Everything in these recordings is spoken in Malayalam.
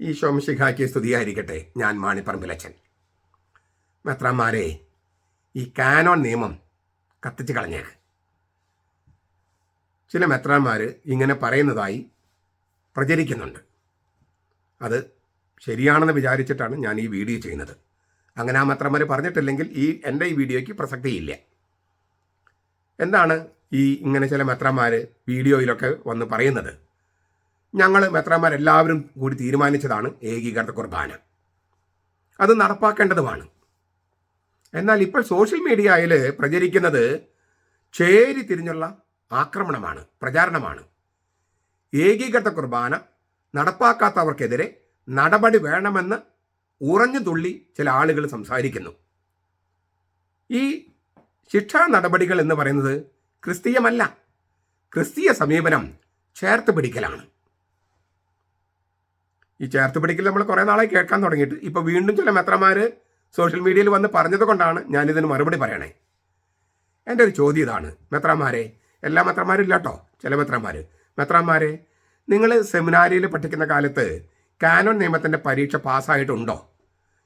ഈ ശോമശിഖായ്ക്ക് സ്തുതിയായിരിക്കട്ടെ. ഞാൻ മാണിപ്പറമ്പിലച്ചൻ മെത്രാന്മാരെ ഈ കാനോൺ നിയമം കത്തിച്ച് കളഞ്ഞേക്ക്. ചില മെത്രാന്മാർ ഇങ്ങനെ പറയുന്നതായി പ്രചരിക്കുന്നുണ്ട്. അത് ശരിയാണെന്ന് വിചാരിച്ചിട്ടാണ് ഞാൻ ഈ വീഡിയോ ചെയ്യുന്നത്. അങ്ങനെ ആ മെത്രാന്മാർ പറഞ്ഞിട്ടില്ലെങ്കിൽ ഈ എന്റെ ഈ വീഡിയോയ്ക്ക് പ്രസക്തിയില്ല. എന്താണ് ഈ ഇങ്ങനെ ചില മെത്രാന്മാർ വീഡിയോയിലൊക്കെ വന്ന് പറയുന്നത്? ഞങ്ങൾ മെത്രാന്മാരെല്ലാവരും കൂടി തീരുമാനിച്ചതാണ് ഏകീകൃത കുർബാന. അത് നടപ്പാക്കേണ്ടതുമാണ്. എന്നാൽ ഇപ്പോൾ സോഷ്യൽ മീഡിയയിൽ പ്രചരിക്കുന്നത് ചേരി തിരിഞ്ഞുള്ള ആക്രമണമാണ് പ്രചാരണമാണ്. ഏകീകൃത കുർബാന നടപ്പാക്കാത്തവർക്കെതിരെ നടപടി വേണമെന്ന് ഉറഞ്ഞു തുള്ളി ചില ആളുകൾ സംസാരിക്കുന്നു. ഈ ശിക്ഷാ നടപടികൾ എന്ന് പറയുന്നത് ക്രിസ്തീയമല്ല. ക്രിസ്തീയ സമീപനം ചേർത്ത് പിടിക്കലാണ്. ഈ ചേർത്ത് പിടിക്കൽ നമ്മൾ കുറേ നാളായി കേൾക്കാൻ തുടങ്ങിയിട്ട്. ഇപ്പോൾ വീണ്ടും ചില മെത്രമാർ സോഷ്യൽ മീഡിയയിൽ വന്ന് പറഞ്ഞത് കൊണ്ടാണ് ഞാനിതിന് മറുപടി പറയണേ. എന്റെ ഒരു ചോദ്യം ഇതാണ്. മെത്രമാരെ എല്ലാ മെത്രമാരും ഇല്ല കേട്ടോ ചില മെത്രമാർ മെത്രമാരെ നിങ്ങൾ സെമിനാരിയിൽ പഠിക്കുന്ന കാലത്ത് കാനോൺ നിയമത്തിന്റെ പരീക്ഷ പാസ്സായിട്ടുണ്ടോ?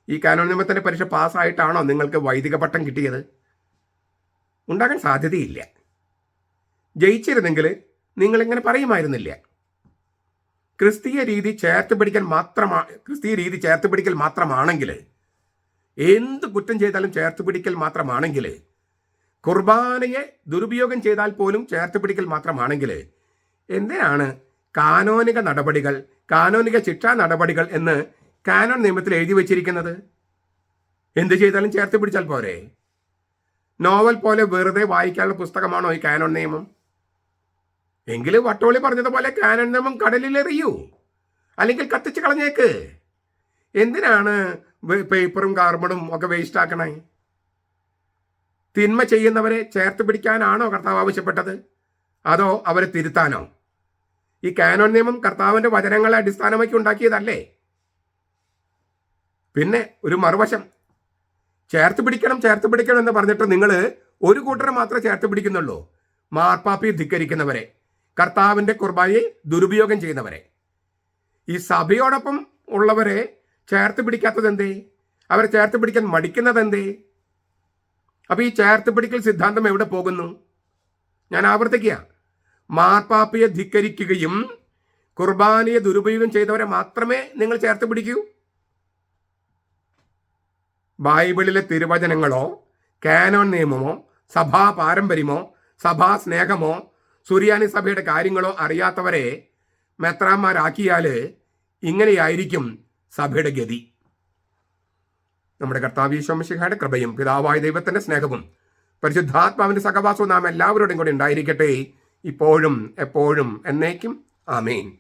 ഈ കാനോൺ നിയമത്തിന്റെ പരീക്ഷ പാസ്സായിട്ടാണോ നിങ്ങൾക്ക് വൈദിക പട്ടം കിട്ടിയത്? ഉണ്ടാകാൻ സാധ്യതയില്ല. ജയിച്ചിരുന്നെങ്കിൽ നിങ്ങളിങ്ങനെ പറയുമായിരുന്നില്ല. ക്രിസ്തീയ രീതി ചേർത്ത് പിടിക്കൽ മാത്രമാണ് ക്രിസ്തീയ രീതി ചേർത്ത് പിടിക്കൽ മാത്രമാണെങ്കിൽ എന്ത് കുറ്റം ചെയ്താലും ചേർത്ത് പിടിക്കൽ മാത്രമാണെങ്കിൽ കുർബാനയെ ദുരുപയോഗം ചെയ്താൽ പോലും ചേർത്ത് പിടിക്കൽ മാത്രമാണെങ്കിൽ എന്തിനാണ് കാനോനിക നടപടികൾ കാനോനിക ശിക്ഷാ നടപടികൾ എന്ന് കാനോൺ നിയമത്തിൽ എഴുതി വച്ചിരിക്കുന്നത്? എന്ത് ചെയ്താലും ചേർത്ത് പിടിച്ചാൽ പോരെ. നോവൽ പോലെ വെറുതെ വായിക്കാനുള്ള പുസ്തകമാണോ ഈ കാനോൺ നിയമം? എങ്കിൽ വട്ടോളി പറഞ്ഞതുപോലെ കാനൻ നിയമം കടലിലെറിയൂ. അല്ലെങ്കിൽ കത്തിച്ച് കളഞ്ഞേക്ക്. എന്തിനാണ് പേപ്പറും കാർബണും ഒക്കെ വേസ്റ്റ് ആക്കണേ? തിന്മ ചെയ്യുന്നവരെ ചേർത്ത് പിടിക്കാനാണോ കർത്താവ് ആവശ്യപ്പെട്ടത്? അതോ അവരെ തിരുത്താനോ? ഈ കാനോൻ നിയമം കർത്താവിന്റെ വചനങ്ങളെ അടിസ്ഥാനമാക്കി ഉണ്ടാക്കിയതല്ലേ? പിന്നെ ഒരു മറുവശം. ചേർത്ത് പിടിക്കണം ചേർത്ത് പിടിക്കണം എന്ന് പറഞ്ഞിട്ട് നിങ്ങൾ ഒരു കൂട്ടരെ മാത്രമേ ചേർത്ത് പിടിക്കുന്നുള്ളൂ. മാർപ്പാപ്പി ധിക്കരിക്കുന്നവരെ. കർത്താവിന്റെ കുർബാനയെ ദുരുപയോഗം ചെയ്യുന്നവരെ. ഈ സഭയോടൊപ്പം ഉള്ളവരെ ചേർത്ത് പിടിക്കാത്തത് എന്തേ? അവരെ ചേർത്ത് പിടിക്കാൻ മടിക്കുന്നത് എന്തേ? അപ്പൊ ഈ ചേർത്ത് പിടിക്കൽ സിദ്ധാന്തം എവിടെ പോകുന്നു? ഞാൻ ആവർത്തിക്കുക. മാർപ്പാപ്പയെ ധിക്കരിക്കുകയും കുർബാനയെ ദുരുപയോഗം ചെയ്തവരെ മാത്രമേ നിങ്ങൾ ചേർത്ത് പിടിക്കൂ. ബൈബിളിലെ തിരുവചനങ്ങളോ കാനോൻ നിയമമോ സഭാ പാരമ്പര്യമോ സഭാ സ്നേഹമോ സുറിയാനി സഭയുടെ കാര്യങ്ങളോ അറിയാത്തവരെ മെത്രാന്മാരാക്കിയാൽ ഇങ്ങനെയായിരിക്കും സഭയുടെ ഗതി. നമ്മുടെ കർത്താവ് ശോമശിഖയുടെ കൃപയും പിതാവായ ദൈവത്തിന്റെ സ്നേഹവും പരിശുദ്ധാത്മാവിന്റെ സഹവാസവും നാം എല്ലാവരോടും കൂടി ഉണ്ടായിരിക്കട്ടെ. ഇപ്പോഴും എപ്പോഴും എന്നേക്കും. ആമേൻ.